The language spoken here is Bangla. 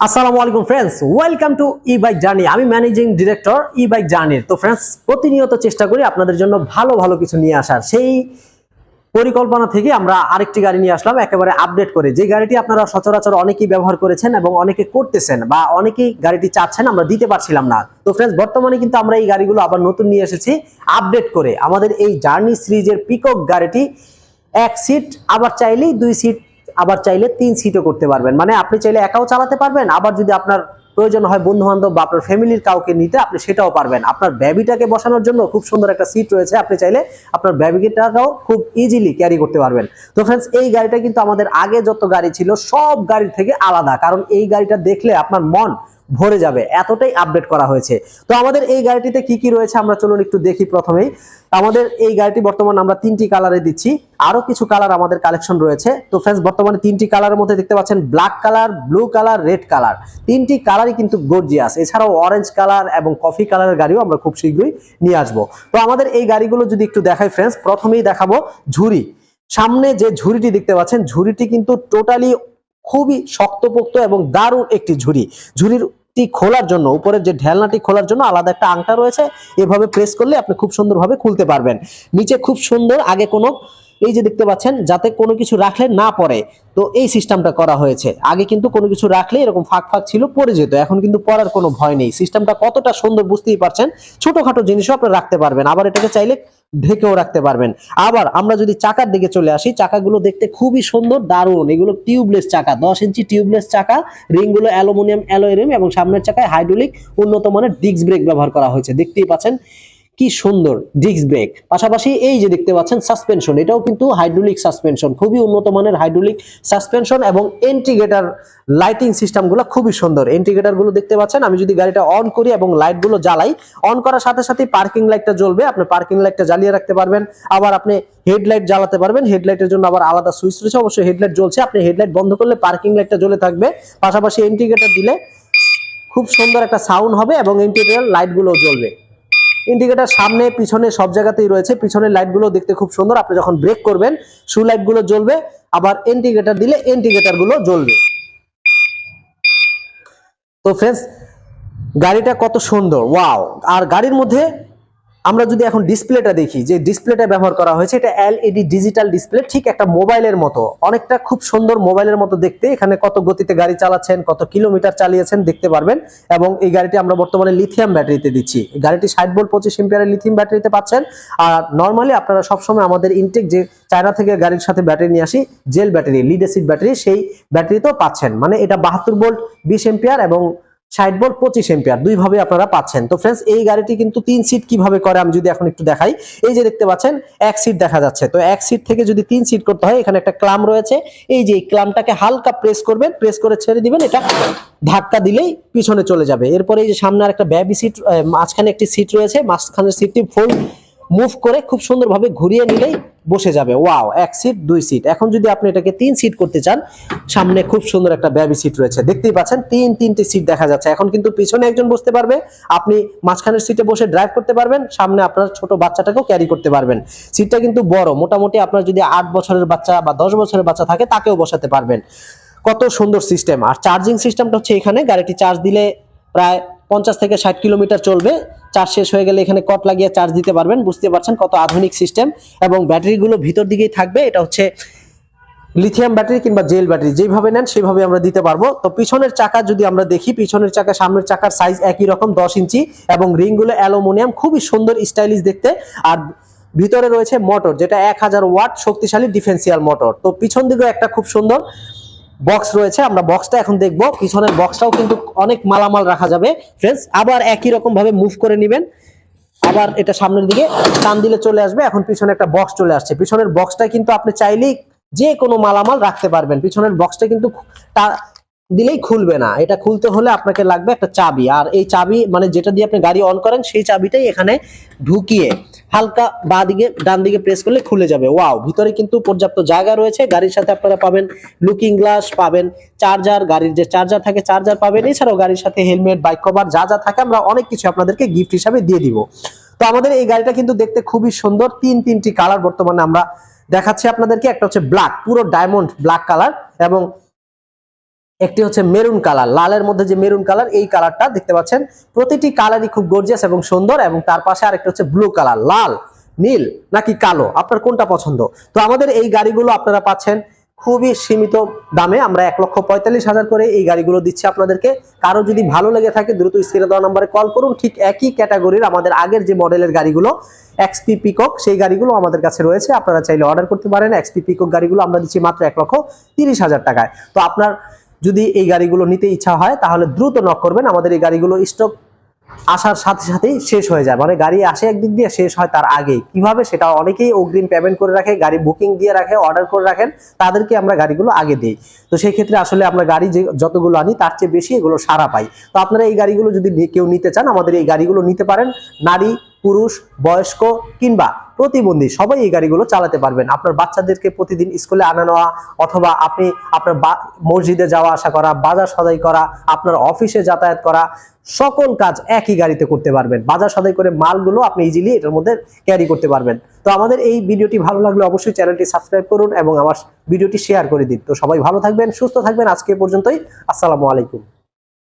আসসালামু আলাইকুম friends welcome to E bike journey আমি ম্যানেজিং ডিরেক্টর ই বাইক জার্নির তো ফ্রেন্ডস প্রতিনিয়ত চেষ্টা করি আপনাদের জন্য ভালো ভালো কিছু নিয়ে আসার। সেই পরিকল্পনা থেকে আমরা আরেকটি গাড়ি নিয়ে আসলাম, একেবারে আপডেট করে। যে গাড়িটি আপনারা সচরাচর অনেকেই ব্যবহার করেছেন এবং অনেকে করতেছেন বা অনেকেই গাড়িটি চাচ্ছেন, আমরা দিতে পারছিলাম না। তো ফ্রেন্ডস বর্তমানে কিন্তু আমরা এই গাড়িগুলো আবার নতুন নিয়ে এসেছি আপডেট করে। আমাদের এই জার্নি সিরিজের পিকক গাড়িটি এক সিট আবার চাইলেই দুই সিট আবার চাইলে তিন সিটও করতে পারবেন। মানে আপনি চাইলে একাও চালাতে পারবেন, আবার যদি আপনার প্রয়োজন হয় বন্ধু বান্ধব বা আপনার ফ্যামিলির কাউকে নিতে, আপনি সেটাও পারবেন। আপনার ব্যাবিটাকে বসানোর জন্য খুব সুন্দর একটা সিট রয়েছে, আপনি চাইলে আপনার ব্যাবিটাকেও খুব ইজিলি ক্যারি করতে পারবেন। তো ফ্রেন্ডস এই গাড়িটা কিন্তু আমাদের আগে যত গাড়ি ছিল, সব গাড়ির থেকে আলাদা। কারণ এই গাড়িটা দেখলে আপনার মন ভরে যাবে, এতটাই আপডেট করা হয়েছে। তো আমাদের এই গাড়িটিতে কি কি রয়েছে আমরা চলুন একটু দেখি প্রথমেই। আমাদের এই গাড়িটি বর্তমান আমরা তিনটি কালারে দিচ্ছি। আরও কিছু কালার আমাদের কালেকশন রয়েছে। তো ফ্রেন্ডস বর্তমানে তিনটি কালারের মধ্যে দেখতে পাচ্ছেন black colour blue colour red colour তিনটি কালারই কিন্তু গর্জিয়াস এছাড়াও অরেঞ্জ কালার এবং কফি কালারের গাড়িও আমরা খুব শীঘ্রই নিয়ে আসব। তো আমাদের এই গাড়িগুলো যদি একটু দেখাই ফ্রেন্ডস প্রথমেই দেখাবো ঝুড়ি। সামনে যে ঝুড়িটি দেখতে পাচ্ছেন, ঝুড়িটি কিন্তু টোটালি খুবই শক্তপোক্ত এবং দারুণ একটি ঝুড়ি। ঝুড়ির খোলার জন্য, উপরের যে ঢেলনাটি খোলার জন্য আলাদা একটা আংটা রয়েছে। এভাবে প্রেস করলে আপনি খুব সুন্দরভাবে খুলতে পারবেন। নিচে খুব সুন্দর, আগে কোনো এই যে দেখতে পাচ্ছেন, যাতে কোনো কিছু রাখলে না পড়ে, তো এই সিস্টেমটা করা হয়েছে। আগে কিন্তু কোনো কিছু রাখলে এরকম ফাঁক ফাঁক ছিল, পড়ে যেত। এখন কিন্তু পড়ার কোনো ভয় নেই। সিস্টেমটা কতটা সুন্দর বুঝতেই পারছেন। ছোটখাটো জিনিসও আপনি রাখতে পারবেন। আবার এটাকে চাইলে ঢেকেও রাখতে পারবেন। আবার আমরা যদি চাকার দিকে চলে আসি, চাকাগুলো দেখতে খুবই সুন্দর, দারুণ। এগুলো টিউবলেস চাকা, দশ ইঞ্চি টিউবলেস চাকা, রিংগুলো অ্যালুমিনিয়াম, অ্যালয় রিম এবং সামনের চাকায় হাইড্রোলিক উন্নত মানের ডিস্ক ব্রেক ব্যবহার করা হয়েছে। দেখতেই পাচ্ছেন কি সুন্দর ডিস্ক ব্রেক পাশাপাশি এই যে দেখতে পাচ্ছেন সাসপেনশন এটাও কিন্তু হাইড্রোলিক সাসপেনশন খুবই উন্নত মানের হাইড্রোলিক সাসপেনশন এবং ইন্টিগ্রেটার লাইটিং সিস্টেমগুলো খুবই সুন্দর। ইন্টিগ্রেটারগুলো দেখতে পাচ্ছেন, আমি যদি গাড়িটা অন করি এবং লাইটগুলো জ্বালাই অন করার সাথে সাথে পার্কিং লাইটটা জ্বলবে, আপনি পার্কিং লাইটটা জ্বালিয়ে রাখতে পারবেন। আবার আপনি হেডলাইট জ্বালাতে পারবেন হেডলাইটের জন্য আবার আলাদা সুইচ রয়েছে, অবশ্যই হেডলাইট জ্বলছে, আপনি হেডলাইট বন্ধ করলে পার্কিং লাইটটা জ্বলে থাকবে। পাশাপাশি ইন্ডিকেটর দিলে খুব সুন্দর একটা সাউন্ড হবে এবং ইন্টিরিয়ার লাইটগুলো জ্বলবে। ইন্ডিকেটার সামনে, পিছনে, সব জায়গাতেই রয়েছে। পিছনের লাইটগুলো দেখতে খুব সুন্দর। আপনি যখন ব্রেক করবেন শু লাইটগুলো জ্বলবে, আবার ইন্ডিকেটার দিলে ইন্ডিকেটারগুলো জ্বলবে। তো ফ্রেন্ডস গাড়িটা কত সুন্দর। ওয়াও আর গাড়ির মধ্যে আমরা যদি এখন ডিসপ্লেটা দেখি, যে ডিসপ্লেটা ব্যবহার করা হয়েছে, এটা এলইডি ডিজিটাল ডিসপ্লে ঠিক একটা মোবাইলের মতো। অনেকটা খুব সুন্দর মোবাইলের মতো দেখতে। এখানে কত গতিতে গাড়ি চালাচ্ছেন, কত কিলোমিটার চালিয়েছেন, দেখতে পারবেন। এবং এই গাড়িটি আমরা বর্তমানে লিথিয়াম ব্যাটারিতে দিচ্ছি। গাড়িটি ষাট ভোল্ট পঁচিশ এম্পিয়ারের লিথিয়াম ব্যাটারিতে পাচ্ছেন। আর নর্মালি আপনারা সবসময় আমাদের ইনটেক যে চায়না থেকে গাড়ির সাথে ব্যাটারি নিয়ে আসি gel battery lead acid battery সেই ব্যাটারিতেও পাচ্ছেন। মানে এটা বাহাত্তর বোল্ট বিশ এম্পিয়ার এবং ষাট ভোল্ট পঁচিশ এম্পিয়ার দুইভাবে আপনারা পাচ্ছেন। তো ফ্রেন্ডস এই গাড়িটি কিন্তু তিন সিট কীভাবে করে আমি যদি এখন একটু দেখাই। এই যে দেখতে পাচ্ছেন, এক সিট দেখা যাচ্ছে। তো এক সিট থেকে যদি তিন সিট করতে হয়, এখানে একটা ক্লাম রয়েছে। এই যে ক্লামটাকে হালকা প্রেস করবেন প্রেস করে ছেড়ে দিবেন, এটা ধাক্কা দিলেই পিছনে চলে যাবে। এরপরে এই যে সামনে আর একটা ব্যাবি সিট মাঝখানে একটি সিট রয়েছে, মাঝখানের সিটটি ফোল্ড মুভ করে খুব সুন্দরভাবে ঘুরিয়ে নিলেই বসে যাবে। ওয়াও এক সিট দুই সিট এখন যদি আপনি এটাকে তিন সিট করতে চান, সামনে খুব সুন্দর একটা ব্যাবি সিট রয়েছে। দেখতেই পাচ্ছেন, তিন, তিনটি সিট দেখা যাচ্ছে। এখন কিন্তু পিছনে একজন বসতে পারবে। আপনি মাঝখানের সিটে বসে ড্রাইভ করতে পারবেন। সামনে আপনার ছোট বাচ্চাটাকেও ক্যারি করতে পারবেন। সিটটা কিন্তু বড়। মোটামুটি আপনার যদি আট বছরের বাচ্চা বা দশ বছরের বাচ্চা থাকে, তাকেও বসাতে পারবেন। কত সুন্দর সিস্টেম আর চার্জিং সিস্টেমটা হচ্ছে এখানে। গাড়িটি চার্জ দিলে প্রায় পঞ্চাশ থেকে ষাট কিলোমিটার চলবে। চার্জ শেষ হয়ে গেলে এখানে কট লাগিয়ে চার্জ দিতে পারবেন। বুঝতে পারছেন কত আধুনিক সিস্টেম। এবং ব্যাটারিগুলো ভিতর দিকেই থাকবে। এটা হচ্ছে লিথিয়াম ব্যাটারি কিংবা জেল ব্যাটারি। যেভাবে নেন, সেভাবে আমরা দিতে পারব। তো পিছনের চাকা যদি আমরা দেখি, পিছনের চাকা, সামনের চাকার সাইজ একই রকম, দশ ইঞ্চি। এবং রিংগুলো অ্যালুমিনিয়াম, খুবই সুন্দর স্টাইলিশ দেখতে। আর ভিতরে রয়েছে মোটর যেটা এক হাজার ওয়াট শক্তিশালী ডিফেন্সিয়াল মোটর তো পিছন দিকেও একটা খুব সুন্দর বক্স রয়েছে, আমরা বক্সটা এখন দেখব। পিছনের বক্সটাও কিন্তু অনেক মালামাল রাখা যাবে ফ্রেন্ডস আবার একই রকম ভাবে মুভ করে নেবেন। আবার এটা সামনের দিকে টান দিলে চলে আসবে, এখন পিছনে একটা বক্স চলে আসছে। পিছনের বক্সটা কিন্তু আপনি চাইলেই যে কোনো মালামাল রাখতে পারবেন। পিছনের বক্সটা কিন্তু দিলেই খুলবে না। এটা খুলতে হলে আপনাকে লাগবে একটা চাবি। আর এই চাবি মানে যেটা দিয়ে আপনি গাড়ি অন করেন, সেই চাবিটাই এখানে ঢুকিয়ে হালকা বা দিকে, ডান দিকে প্রেস করলে খুলে যাবে। ওয়াও ভিতরে কিন্তু পর্যাপ্ত জায়গা রয়েছে। গাড়ির সাথে আপনারা পাবেন লুকিং গ্লাস পাবেন চার্জার গাড়ির যে চার্জার থাকে চার্জার পাবেন। এছাড়াও গাড়ির সাথে হেলমেট বাইক কভার যা যা থাকে আমরা অনেক কিছু আপনাদেরকে গিফট হিসাবে দিয়ে দিব। তো আমাদের এই গাড়িটা কিন্তু দেখতে খুবই সুন্দর। তিন, তিনটি কালার বর্তমানে আমরা দেখাচ্ছি আপনাদেরকে। একটা হচ্ছে ব্ল্যাক পুরো ডায়মন্ড ব্ল্যাক কালার এবং একটি হচ্ছে মেরুন কালার, লালের মধ্যে যে মেরুন কালার, এই কালারটা দেখতে পাচ্ছেন। প্রতিটি কালারই খুব গর্জিয়াস এবং সুন্দর এবং তার পাশে আরেকটা হচ্ছে ব্লু কালার, লাল, নীল নাকি কালো, আপনার কোনটা পছন্দ? তো আমাদের এই গাড়িগুলো আপনারা পাচ্ছেন খুবই সীমিত দামে, আমরা এক লক্ষ পঁয়তাল্লিশ হাজার করে এই গাড়িগুলো দিচ্ছি আপনাদেরকে। কারও যদি ভালো লেগে থাকে, দ্রুত স্ক্রিনে দেওয়া নম্বরে কল করুন, ঠিক একই ক্যাটাগরির আমাদের আগের যে মডেলের গাড়িগুলো এক্সপি পিকক সেই গাড়িগুলো আমাদের কাছে রয়েছে। আপনারা চাইলে অর্ডার করতে পারেন এক্সপি পিকক গাড়িগুলো আমরা দিচ্ছি মাত্র এক লক্ষ তিরিশ হাজার টাকায়। তো আপনার যদি এই গাড়িগুলো নিতে ইচ্ছা হয়, তাহলে দ্রুত নক করবেন। আমাদের এই গাড়িগুলো স্টক আসার সাথে সাথেই শেষ হয়ে যায়। মানে গাড়ি আসে একদিক দিয়ে, শেষ হয় তার আগেই। কীভাবে? সেটা অনেকেই অগ্রিম পেমেন্ট করে রাখে, গাড়ি বুকিং দিয়ে রাখে অর্ডার করে রাখেন। তাদেরকে আমরা গাড়িগুলো আগে দিই। তো সেই ক্ষেত্রে আসলে আমরা গাড়ি যে যতগুলো আনি, তার চেয়ে বেশি এগুলো সারা পাই। তো আপনারা এই গাড়িগুলো যদি কেউ নিতে চান, আমাদের এই গাড়িগুলো নিতে পারেন। নারী, পুরুষ, বয়স্ক কিংবা প্রতিবন্ধী, সবাই এই গাড়িগুলো চালাতে পারবেন। আপনার বাচ্চাদেরকে প্রতিদিন স্কুলে আনা নেওয়া অথবা আপনি আপনার মসজিদে যাওয়া, আসা করা, বাজার সদাই করা, আপনার অফিসে যাতায়াত করা, সকল কাজ একই গাড়িতে করতে পারবেন। বাজার সদাই করে মালগুলো আপনি ইজিলি এটার মধ্যে ক্যারি করতে পারবেন। তো আমাদের এই ভিডিওটি ভালো লাগলে অবশ্যই চ্যানেলটি সাবস্ক্রাইব করুন এবং আমার ভিডিওটি শেয়ার করে দিন। তো সবাই ভালো থাকবেন, সুস্থ থাকবেন। আজকে পর্যন্তই, আসসালামু আলাইকুম।